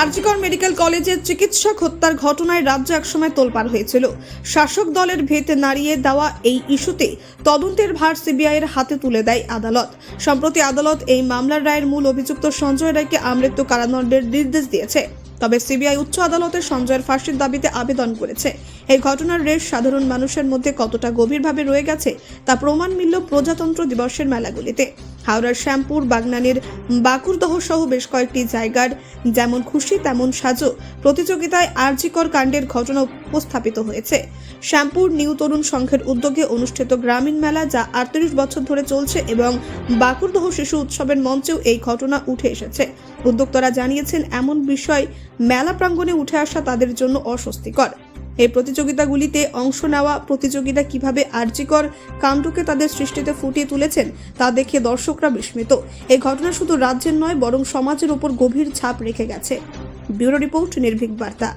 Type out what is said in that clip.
RG Kar medical কলেজের চিকিৎসক হত্যার ঘটনায় রাজ্য একসময় তোলপাড় হয়েছিল। শাসক দলের ভেতে নাড়িয়ে দেওয়া এই ইস্যুতে তদন্তের ভার সিবিআই এর হাতে তুলে দেয় আদালত। সম্প্রতি আদালত এই মামলার রায়ের মূল অভিযুক্ত সঞ্জয় রায়কে আমৃত্যু কারাদণ্ডের নির্দেশ দিয়েছে। তবে সিবিআই উচ্চ আদালতে সঞ্জয়ের ফাঁসির দাবিতে আবেদন করেছে। এই ঘটনার রেশ সাধারণ মানুষের মধ্যে কতটা গভীরভাবে রয়ে গেছে তা প্রমাণ মিলল প্রজাতন্ত্র দিবসের মেলাগুলিতে। হাওড়ার শ্যামপুর, বাগনানের বাকুরদহ সহ বেশ কয়েকটি জায়গার যেমন খুশি, তেমন সাজো প্রতিযোগিতায় আরজিকর কাণ্ডের ঘটনা উপস্থাপিত হয়েছে। শ্যামপুর নিউ তরুণ সংঘের উদ্যোগে অনুষ্ঠিত গ্রামীণ মেলা যা আটত্রিশ বছর ধরে চলছে এবং বাকুরদহ শিশু উৎসবের মঞ্চেও এই ঘটনা উঠে এসেছে। উদ্যোক্তারা জানিয়েছেন, এমন বিষয় মেলা প্রাঙ্গণে উঠে আসা তাদের জন্য অস্বস্তিকর। এই প্রতিযোগিতাগুলিতে অংশ নেওয়া প্রতিযোগিতা কীভাবে আর্যিকর কাণ্ডকে তাদের সৃষ্টিতে ফুটিয়ে তুলেছেন, তা দেখে দর্শকরা বিস্মিত। এই ঘটনা শুধু রাজ্যের নয়, বরং সমাজের উপর গভীর ছাপ রেখে গেছে। ব্যুরো রিপোর্ট, নির্ভীক বার্তা।